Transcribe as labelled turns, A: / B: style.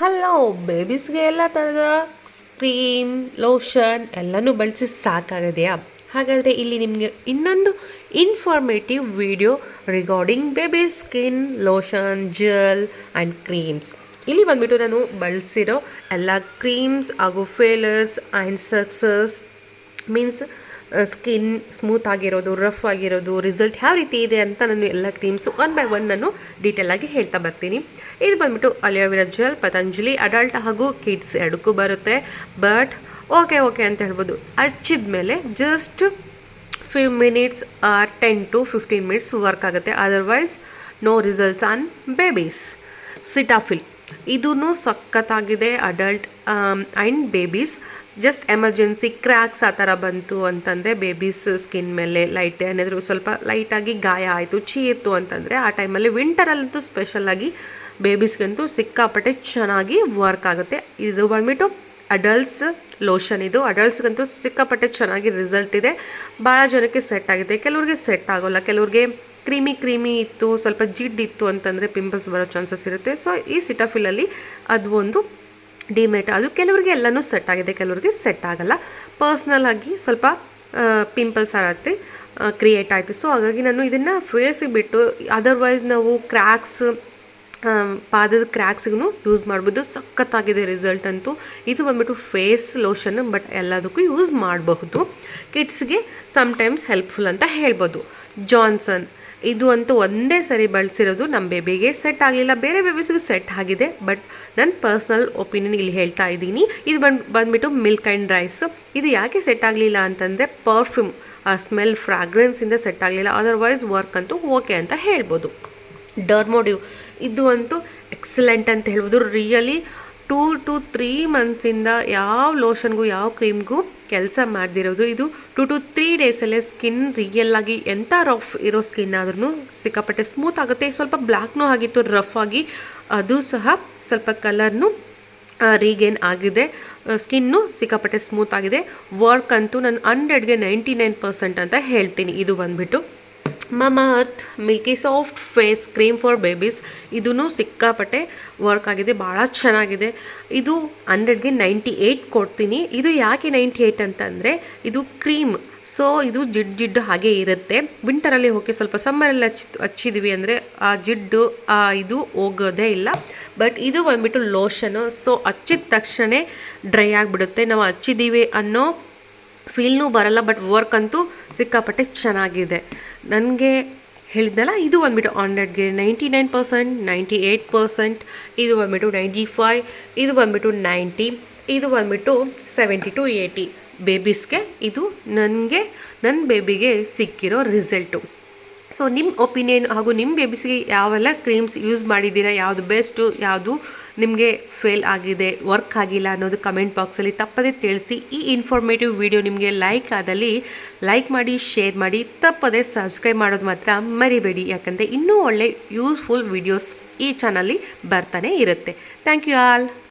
A: Hello ಬೇಬೀಸ್ಗೆ ಎಲ್ಲ ಥರದ cream, lotion ಎಲ್ಲನೂ ಬಳಸಿ ಸಾಕಾಗಿದೆಯಾ? ಹಾಗಾದರೆ ಇಲ್ಲಿ ನಿಮಗೆ ಇನ್ನೊಂದು informative video regarding baby skin lotion gel and creams ಇಲ್ಲಿ ಬಂದುಬಿಟ್ಟು ನಾನು ಬಳಸಿರೋ ಎಲ್ಲ ಕ್ರೀಮ್ಸ್ ಹಾಗೂ failures and success means skin smooth ಆಗಿರೋದು ರಫ್ ಆಗಿರೋದು ರಿಸಲ್ಟ್ ಯಾವ ರೀತಿ ಇದೆ ಅಂತ ನಾನು ಎಲ್ಲ ಕ್ರೀಮ್ಸು ಒನ್ ಬೈ ಒನ್ ನಾನು ಡೀಟೇಲ್ ಆಗಿ ಹೇಳ್ತಾ ಬರ್ತೀನಿ. ಇದು ಬಂದ್ಬಿಟ್ಟು aloe vera gel, Patanjali adult ಹಾಗೂ ಕಿಡ್ಸ್ ಎರಡಕ್ಕೂ ಬರುತ್ತೆ. ಬಟ್ ಓಕೆ ಓಕೆ ಅಂತ ಹೇಳ್ಬೋದು. ಹಚ್ಚಿದ ಮೇಲೆ just few minutes or ten to fifteen minutes work ಆಗುತ್ತೆ. Otherwise no results on babies Cetaphil ಇದೂ ಸಖತ್ತಾಗಿದೆ adult and babies just emergency cracks ಆ ಥರ ಬಂತು ಅಂತಂದರೆ ಬೇಬೀಸ್ ಸ್ಕಿನ್ ಮೇಲೆ ಲೈಟ್ ಏನಾದರೂ ಸ್ವಲ್ಪ ಲೈಟಾಗಿ ಗಾಯ ಆಯಿತು, ಚೀರ್ತು ಅಂತಂದರೆ ಆ ಟೈಮಲ್ಲಿ ವಿಂಟರಲ್ಲಂತೂ ಸ್ಪೆಷಲಾಗಿ ಬೇಬೀಸ್ಗಂತೂ ಸಿಕ್ಕಾಪಟ್ಟೆ ಚೆನ್ನಾಗಿ ವರ್ಕ್ ಆಗುತ್ತೆ. ಇದು ಬಂದ್ಬಿಟ್ಟು ಅಡಲ್ಟ್ಸ್ ಲೋಷನ್ ಇದು. ಅಡಲ್ಟ್ಸ್ಗಂತೂ ಸಿಕ್ಕಾಪಟ್ಟೆ ಚೆನ್ನಾಗಿ ರಿಸಲ್ಟ್ ಇದೆ. ಭಾಳ ಜನಕ್ಕೆ ಸೆಟ್ ಆಗಿದೆ. ಕೆಲವ್ರಿಗೆ ಸೆಟ್ ಆಗೋಲ್ಲ. ಕೆಲವ್ರಿಗೆ ಕ್ರೀಮಿ ಕ್ರೀಮಿ ಇತ್ತು, ಸ್ವಲ್ಪ ಜಿಡ್ಡಿತ್ತು ಅಂತಂದರೆ ಪಿಂಪಲ್ಸ್ ಬರೋ ಚಾನ್ಸಸ್ ಇರುತ್ತೆ. ಸೊ ಈ ಸಿಟಾಫಿಲಲ್ಲಿ ಅದು ಒಂದು ಡಿಮೇಟ್. ಅದು ಕೆಲವರಿಗೆ ಎಲ್ಲನೂ ಸೆಟ್ ಆಗಿದೆ, ಕೆಲವರಿಗೆ ಸೆಟ್ ಆಗಲ್ಲ. ಪರ್ಸ್ನಲ್ ಆಗಿ ಸ್ವಲ್ಪ ಪಿಂಪಲ್ಸ್ ಆಗುತ್ತೆ ಕ್ರಿಯೇಟ್ ಆಯಿತು. ಸೊ ಹಾಗಾಗಿ ನಾನು ಇದನ್ನು ಫೇಸಿಗೆ ಬಿಟ್ಟು ಅದರ್ವೈಸ್ ನಾವು ಕ್ರ್ಯಾಕ್ಸ್ ಪಾದದ ಕ್ರ್ಯಾಕ್ಸ್ಗೂ ಯೂಸ್ ಮಾಡ್ಬೋದು. ಸಖತ್ತಾಗಿದೆ ರಿಸಲ್ಟ್ ಅಂತೂ. ಇದು ಬಂದ್ಬಿಟ್ಟು ಫೇಸ್ ಲೋಷನ್, ಬಟ್ ಎಲ್ಲದಕ್ಕೂ ಯೂಸ್ ಮಾಡಬಹುದು. ಕಿಡ್ಸ್ಗೆ ಸಮ್ಟೈಮ್ಸ್ ಹೆಲ್ಪ್ಫುಲ್ ಅಂತ ಹೇಳ್ಬೋದು. ಜಾನ್ಸನ್ ಇದು ಅಂತೂ ಒಂದೇ ಸರಿ ಬಳಸಿರೋದು ನಮ್ಮ ಬೇಬಿಗೆ ಸೆಟ್ ಆಗಲಿಲ್ಲ. ಬೇರೆ ಬೇಬಿಸ್ಗೂ ಸೆಟ್ ಆಗಿದೆ ಬಟ್ ನನ್ನ ಪರ್ಸ್ನಲ್ ಒಪಿನಿಯನ್ ಇಲ್ಲಿ ಹೇಳ್ತಾ ಇದ್ದೀನಿ. ಇದು ಬಂದು, ಬಂದ್ಬಿಟ್ಟು ಮಿಲ್ಕ್ ಆ್ಯಂಡ್ ರೈಸ್ ಇದು ಯಾಕೆ ಸೆಟ್ ಆಗಲಿಲ್ಲ ಅಂತಂದರೆ ಪರ್ಫ್ಯೂಮ್ ಆ ಸ್ಮೆಲ್ ಫ್ರಾಗ್ರೆನ್ಸಿಂದ ಸೆಟ್ ಆಗಲಿಲ್ಲ. ಅದರ್ವೈಸ್ ವರ್ಕ್ ಅಂತೂ ಓಕೆ ಅಂತ ಹೇಳ್ಬೋದು. ಡರ್ಮೋಡಿವ್ ಇದು ಅಂತೂ ಎಕ್ಸಲೆಂಟ್ ಅಂತ ಹೇಳ್ಬೋದು. ರಿಯಲಿ ಟೂ ಟು ತ್ರೀ ಮಂತ್ಸಿಂದ ಯಾವ ಲೋಷನ್ಗೂ ಯಾವ ಕ್ರೀಮ್ಗೂ ಕೆಲಸ ಮಾಡ್ದಿರೋದು. ಇದು to to three ಡೇಸಲ್ಲೇ skin real ಎಂಥ ರಫ್ ಇರೋ ಸ್ಕಿನ್ ಆದ್ರೂ ಸಿಕ್ಕಾಪಟ್ಟೆ ಸ್ಮೂತ್ ಆಗುತ್ತೆ. ಸ್ವಲ್ಪ ಬ್ಲ್ಯಾಕ್ನೂ ಆಗಿತ್ತು ರಫ್ ಆಗಿ. ಅದು ಸಹ ಸ್ವಲ್ಪ ಕಲರ್ನು ರೀಗೇನ್ ಆಗಿದೆ. ಸ್ಕಿನ್ನು ಸಿಕ್ಕಾಪಟ್ಟೆ ಸ್ಮೂತ್ ಆಗಿದೆ. ವರ್ಕ್ ಅಂತೂ ನಾನು ಹಂಡ್ರೆಡ್ಗೆ ನೈಂಟಿ ನೈನ್ ಪರ್ಸೆಂಟ್ ಅಂತ ಹೇಳ್ತೀನಿ. ಇದು ಬಂದ್ಬಿಟ್ಟು. Mama milky soft face cream for babies ಇದೂ ಸಿಕ್ಕಾಪಟ್ಟೆ ವರ್ಕ್ ಆಗಿದೆ ಭಾಳ ಚೆನ್ನಾಗಿದೆ. ಇದು ಹಂಡ್ರೆಡ್ಗೆ ನೈಂಟಿ ಏಯ್ಟ್ ಕೊಡ್ತೀನಿ. ಇದು ಯಾಕೆ ನೈಂಟಿ ಏಯ್ಟ್ ಅಂತಂದರೆ, ಇದು ಕ್ರೀಮ್ ಸೊ ಇದು ಜಿಡ್ಡು ಜಿಡ್ಡು ಹಾಗೆ ಇರುತ್ತೆ. ವಿಂಟರಲ್ಲಿ ಹೋಗಿ ಸ್ವಲ್ಪ ಸಮ್ಮರಲ್ಲಿ ಹಚ್ಚಿ, ಹಚ್ಚಿದ್ವಿ ಅಂದರೆ, ಆ ಜಿಡ್ಡು ಇದು ಹೋಗೋದೇ ಇಲ್ಲ. ಬಟ್ ಇದು ಬಂದ್ಬಿಟ್ಟು ಲೋಷನು ಸೊ ಹಚ್ಚಿದ ತಕ್ಷಣ ಡ್ರೈ ಆಗಿಬಿಡುತ್ತೆ. ನಾವು ಹಚ್ಚಿದ್ದೀವಿ ಅನ್ನೋ ಫೀಲ್ನೂ ಬರಲ್ಲ ಬಟ್ ವರ್ಕ್ ಅಂತೂ ಸಿಕ್ಕಾಪಟ್ಟೆ ಚೆನ್ನಾಗಿದೆ. ನನಗೆ ಹೇಳಿದ್ನಲ್ಲ, ಇದು ಬಂದುಬಿಟ್ಟು ಹಂಡ್ರೆಡ್ಗೆ ninety nine percent, ninety eight percent, ಇದು ಬಂದುಬಿಟ್ಟು ನೈಂಟಿ ಫೈವ್, ಇದು ಬಂದುಬಿಟ್ಟು ನೈಂಟಿ, ಇದು ಬಂದುಬಿಟ್ಟು ಸೆವೆಂಟಿ ಟು ಏಯ್ಟಿ. ಬೇಬೀಸ್ಗೆ ಇದು ನನಗೆ ನನ್ನ ಬೇಬಿಗೆ ಸಿಕ್ಕಿರೋ ರಿಸಲ್ಟು. ಸೊ ನಿಮ್ಮ ಒಪಿನಿಯನ್ ಹಾಗೂ ನಿಮ್ಮ ಬೇಬಿಸ್ಗೆ ಯಾವೆಲ್ಲ ಕ್ರೀಮ್ಸ್ ಯೂಸ್ ಮಾಡಿದ್ದೀರಾ, ಯಾವುದು ಬೆಸ್ಟು, ಯಾವುದು ನಿಮಗೆ ಫೇಲ್ ಆಗಿದೆ ವರ್ಕ್ ಆಗಿಲ್ಲ ಅನ್ನೋದು ಕಮೆಂಟ್ ಬಾಕ್ಸಲ್ಲಿ ತಪ್ಪದೇ ತಿಳಿಸಿ. ಈ ಇನ್ಫಾರ್ಮೇಟಿವ್ ವಿಡಿಯೋ ನಿಮಗೆ ಲೈಕ್ ಆದಲ್ಲಿ ಲೈಕ್ ಮಾಡಿ ಶೇರ್ ಮಾಡಿ, ತಪ್ಪದೇ ಸಬ್ಸ್ಕ್ರೈಬ್ ಮಾಡೋದು ಮಾತ್ರ ಮರಿಬೇಡಿ. ಯಾಕಂದರೆ ಇನ್ನೂ ಒಳ್ಳೆ ಯೂಸ್ಫುಲ್ ವಿಡಿಯೋಸ್ ಈ ಚಾನಲ್ಲಿ ಬರ್ತಾನೆ ಇರುತ್ತೆ. Thank you all